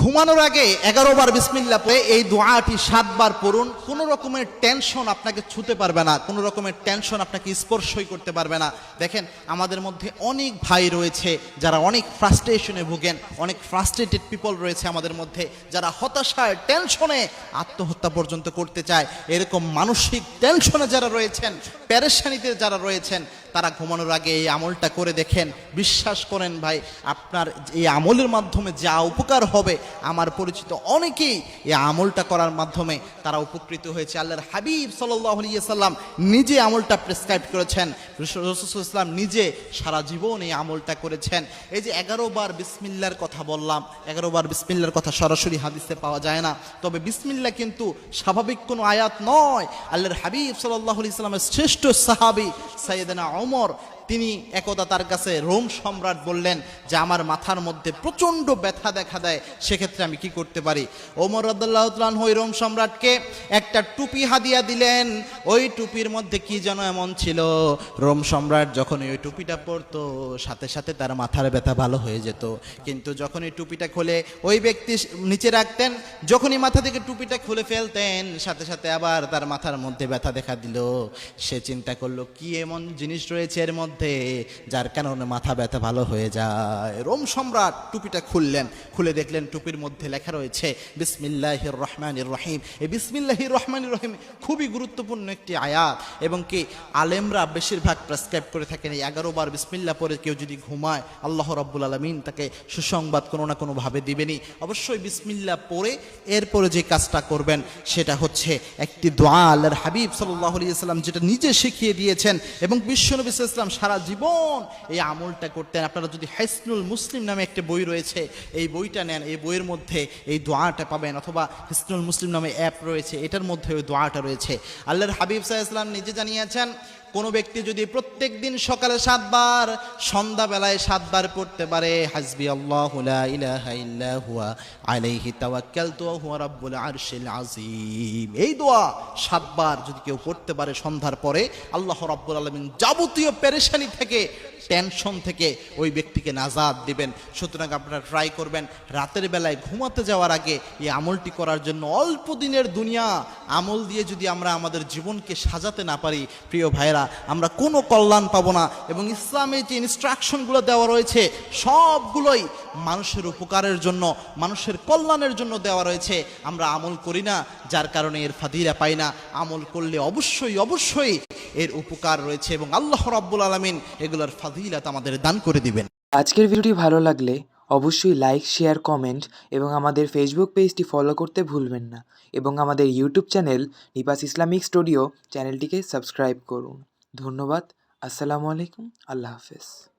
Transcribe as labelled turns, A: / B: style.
A: ঘুমানোর আগে এগারো বার বিসমিল্লা পড়ে এই দোয়াটি সাতবার পড়ুন। কোনো রকমের টেনশন আপনাকে ছুতে পারবে না, কোনো রকমের টেনশন আপনাকে স্পর্শই করতে পারবে না। দেখেন, আমাদের মধ্যে অনেক ভাই রয়েছে যারা অনেক ফ্রাস্ট্রেশনে ভুগেন, অনেক ফ্রাস্ট্রেটেড পিপল রয়েছে আমাদের মধ্যে, যারা হতাশায় টেনশনে আত্মহত্যা পর্যন্ত করতে চায়। এরকম মানসিক টেনশনে যারা রয়েছেন প্যারেশানিতে যারা রয়েছেন তারা ঘুমানোর আগে এই আমলটা করে দেখেন। বিশ্বাস করেন ভাই, আপনার এই আমলের মাধ্যমে যা উপকার হবে, আমার পরিচিত অনেকেই এই আমলটা করার মাধ্যমে তারা উপকৃত হয়েছে। আল্লাহর হাবিব সাল্লাম নিজে আমলটা প্রেসক্রাইব করেছেন। রসুলাম নিজে সারা জীবন এই আমলটা করেছেন। এই যে এগারো বার বিসমিল্লার কথা বললাম, এগারো বার বিসমিল্লার কথা সরাসরি হাদিসে পাওয়া যায় না। তবে বিসমিল্লা কিন্তু স্বাভাবিক কোনো আয়াত নয়। আল্লাহর হাবিব সাল্লাহ ইসলামের শ্রেষ্ঠ সাহাবি সাইয়েদনা অমর তিনি একদা তার কাছে রোম সম্রাট বললেন যে আমার মাথার মধ্যে প্রচণ্ড ব্যথা দেখা দেয়, সেক্ষেত্রে আমি কি করতে পারি? ওমর রদুল্লাহ ওই রোম সম্রাটকে একটা টুপি হাদিয়া দিলেন। ওই টুপির মধ্যে কি যেন এমন ছিল? রোম সম্রাট যখন ওই টুপিটা পরতো, সাথে সাথে তার মাথার ব্যথা ভালো হয়ে যেত। কিন্তু যখন এই টুপিটা খুলে ওই ব্যক্তি নিচে রাখতেন, যখনই মাথা থেকে টুপিটা খুলে ফেলতেন, সাথে সাথে আবার তার মাথার মধ্যে ব্যথা দেখা দিল। সে চিন্তা করল, কি এমন জিনিস রয়েছে এর মধ্যে? যার কারণে মাথা ব্যথা ভালো হয়ে যায়। রোম সম্রাট টুপিটা খুললেন, খুলে দেখলেন টুপির মধ্যে লেখা রয়েছে, বিসমিল্লাহির রহমানির রহিম। এই বিসমিল্লাহির রহমানির রহিম খুবই গুরুত্বপূর্ণ একটি আয়াত এবং কি আলেমরা বেশিরভাগ প্রেসক্রাইব করে থাকেন, এই এগারো বার বিসমিল্লা পরে কেউ যদি ঘুমায়, আল্লাহ রাব্বুল আলমিন তাকে সুসংবাদ কোনো না কোনোভাবে দিবেনই। অবশ্যই বিসমিল্লা পরে এরপরে যে কাজটা করবেন, সেটা হচ্ছে একটি দোয়া আল্লাহর হাবিব সাল্লাহ সাল্লাম যেটা নিজে শিখিয়ে দিয়েছেন এবং বিশ্বনবী ইসলাম সারা জীবন এই আমলটা করতেন। আপনারা যদি হাইসনুল মুসলিম নামে একটা বই রয়েছে, এই বইটা নেন। এই বইয়ের মধ্যে এই দোয়াটা পাবেন, অথবা হিসনুল মুসলিম নামে অ্যাপ রয়েছে, এটার মধ্যে ওই দোয়াটা রয়েছে। আল্লাহর হাবিব সাহা ইসলাম নিজে জানিয়েছেন কোনো ব্যক্তি যদি প্রত্যেক দিন সকালে সাতবার, সন্ধ্যাবেলায় সাতবার পড়তে পারে হাজবি আলাইহি আরশিল আযীম। এই দোয়া সাতবার যদি কেউ পড়তে পারে সন্ধ্যার পরে, আল্লাহ রাব্বুল আলামিন যাবতীয় পেরেশানি থেকে টেনশন থেকে ওই ব্যক্তিকে নাজাদ দিবেন। সুতরাং আপনারা ট্রাই করবেন, রাতের বেলায় ঘুমাতে যাওয়ার আগে এই আমলটি করার জন্য অল্প দিনের দুনিয়া। আমল দিয়ে যদি আমরা আমাদের জীবনকে সাজাতে না পারি, প্রিয় ভাইরা আমরা কোনো কল্যাণ পাবো না। এবং ইসলামের যে ইনস্ট্রাকশনগুলো দেওয়া রয়েছে, সবগুলোই মানুষের উপকারের জন্য, মানুষের কল্যাণের জন্য দেওয়া রয়েছে। আমরা আমল করি না, যার কারণে এর ফাদিরা পাই না। আমল করলে অবশ্যই অবশ্যই এর উপকার রয়েছে এবং আল্লাহ রাব্বুল আলমিন এগুলোর ফাজিলাত আমাদের দান করে দিবেন।
B: আজকের ভিডিওটি ভালো লাগলে অবশ্যই লাইক, শেয়ার, কমেন্ট এবং আমাদের ফেসবুক পেজটি ফলো করতে ভুলবেন না এবং আমাদের YouTube channel Nipas Islamic studio চ্যানেলটিকে সাবস্ক্রাইব করুন। ধন্যবাদ। আসসালামু আলাইকুম। আল্লাহ হাফেজ।